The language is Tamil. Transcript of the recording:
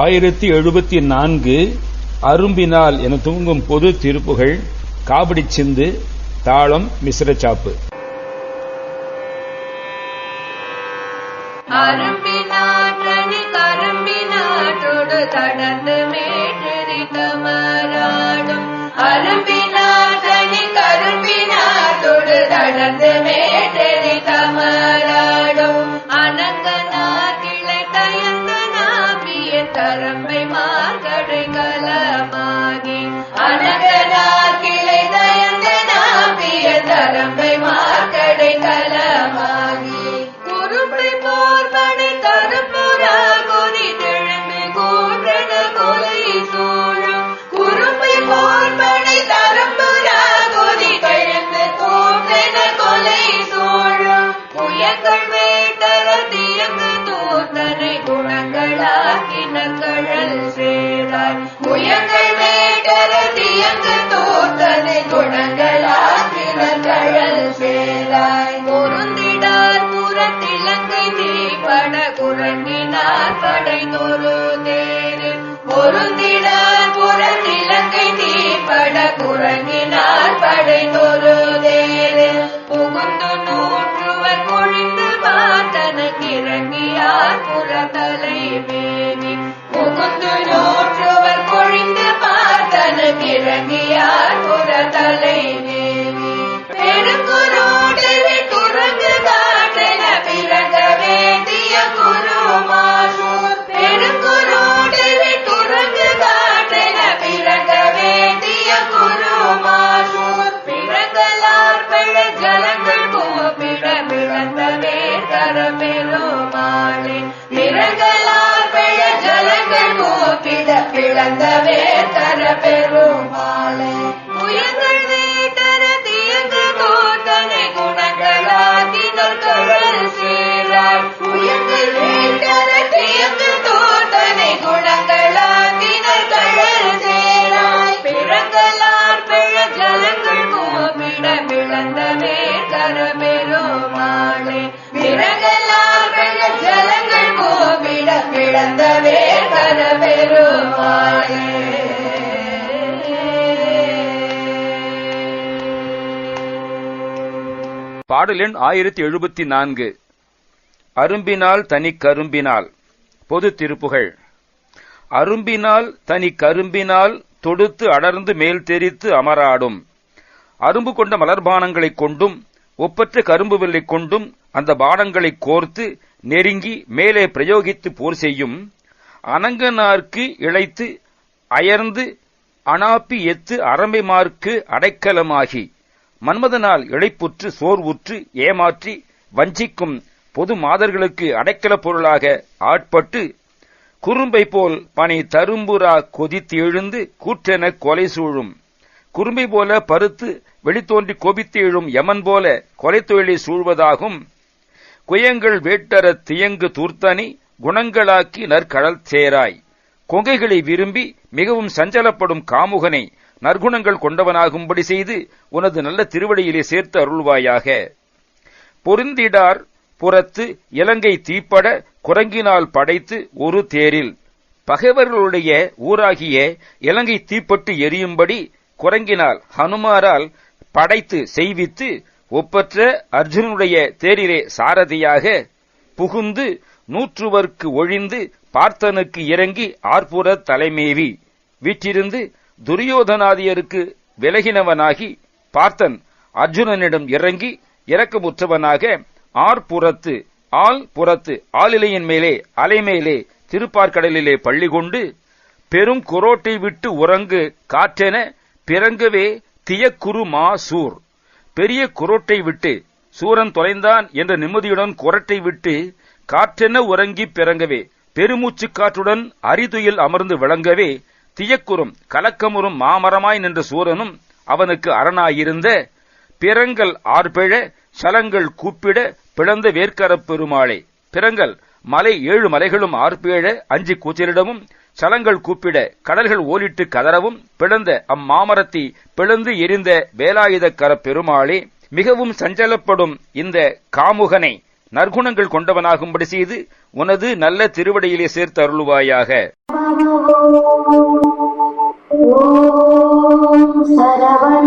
ஆயிரத்தி எழுபத்தி நான்கு அரும்பினால் என துவங்கும் பொது திருப்புகள் காபடி சிந்து தாளம் மிஸ்ரச்சாப்பு அரும்பி சேராய் பொருந்திடார் புறத்திலங்கை தீபட குரங்கினார் படை நொரு தேரு. பொருந்திடார் புறத்திலங்கை தீபட குரங்கினார் படை நொரு தேரு. புகுந்து நூற்றுவர் பொழிந்து பார்த்தனக்கு இறங்கியார் புறத்தலை கூப்பிட பிறந்த பெருமாளே உயர்கள் வேதர தியங்கு தோத்தனை குணங்களாகினர் தோத்தனை சேராய். பிறங்களார் ஜலங்கள் பெருமாளே பிறங்களார் பெழ ஜலங்கள் கூப்பிட பிளந்த பாடல் எண் ஆயிரத்தி எழுபத்தி நான்கு. அரும்பினால் தனி கரும்பினால் பொது திருப்புகள். அரும்பினால் தனி கரும்பினால் தொடுத்து அடர்ந்து மேல் தெரித்து அமராடும். அரும்பு கொண்ட மலர்பானங்களைக் கொண்டும் ஒப்பற்ற கரும்பு வெள்ளை கொண்டும் அந்த பானங்களைக் கோர்த்து நெருங்கி மேலே பிரயோகித்து போர் செய்யும் அனங்கனார்க்கு இழைத்து அயர்ந்து அனாப்பி எத்து அரம்பைமார்க்கு அடைக்கலமாகி மன்மதனால் இழைப்புற்று சோர்வுற்று ஏமாற்றி வஞ்சிக்கும் பொது மாதர்களுக்கு அடைக்கலப் பொருளாக ஆட்பட்டு குறும்பை போல் பனை தரும்புரா கொதித்து எழுந்து கூற்றென கொலை சூழும். குறும்பை போல பருத்து வெளித்தோன்றி கோபித்து எழும் யமன் போல கொலை தொழிலை சூழ்வதாகும். குயங்கள் வேட்டர தியங்கு தூர்த்தனி குணங்களாக்கி நற்கடல் சேராய். கொங்கைகளை விரும்பி மிகவும் சஞ்சலப்படும் காமுகனை நற்குணங்கள் கொண்டவனாகும்படி செய்து உனது நல்ல திருவடியிலே சேர்த்து அருள்வாயாக. பொருந்திடார் புறத்து இலங்கை தீப்பட குரங்கினால் படைத்து ஒரு தேரில். பகைவர்களுடைய ஊராகிய இலங்கை தீப்பட்டு எரியும்படி குரங்கினால் ஹனுமாரால் படைத்து செய்வித்து ஒப்பற்ற அர்ஜுனுடைய தேரிலே சாரதியாக புகுந்து நூற்றுவர்க்கு ஒழிந்து பார்த்தனுக்கு இறங்கி ஆர்ப்புற தலைமேவி. வீற்றிருந்து துரியோதனாதியருக்கு விலகினவனாகி பார்த்தன் அர்ஜுனனிடம் இறங்கி இறக்கமுற்றவனாக ஆர்ப்புறத்து ஆள் புறத்து ஆளிலையின் மேலே அலைமேலே திருப்பார்க்கடலிலே பள்ளி கொண்டு பெரும் குரோட்டை விட்டு உறங்கு காற்றென பிறங்கவே தியக்குரு மா சூர் பெரிய குரோட்டை விட்டு சூரன் தொலைந்தான் என்ற நிம்மதியுடன் குரட்டை விட்டு காற்றென உறங்கி பிறங்கவே பெருமூச்சு காற்றுடன் அரிதுயில் அமர்ந்து விளங்கவே தியக்குறும் கலக்கமுறும் மாமரமாய் நின்ற சூரனும் அவனுக்கு அரணாயிருந்த பிறங்கள் ஆர்பிழ சலங்கள் கூப்பிட பிளந்த வேர்க்கரப் பெருமாளே. பிறங்கள் மலை ஏழு மலைகளும் ஆர்பிழ அஞ்சு கூச்சலிடவும் சலங்கள் கூப்பிட கடல்கள் ஓலிட்டு கதறவும் பிளந்த அம்மாமரத்தை பிளந்து எரிந்த வேலாயுத கரப் பெருமாளே மிகவும் சஞ்சலப்படும் இந்த காமுகனை நற்குணங்கள் கொண்டவனாகும்படி செய்து உனது நல்ல திருவடையிலே சேர்த்து அருள்வாயாக. சரவண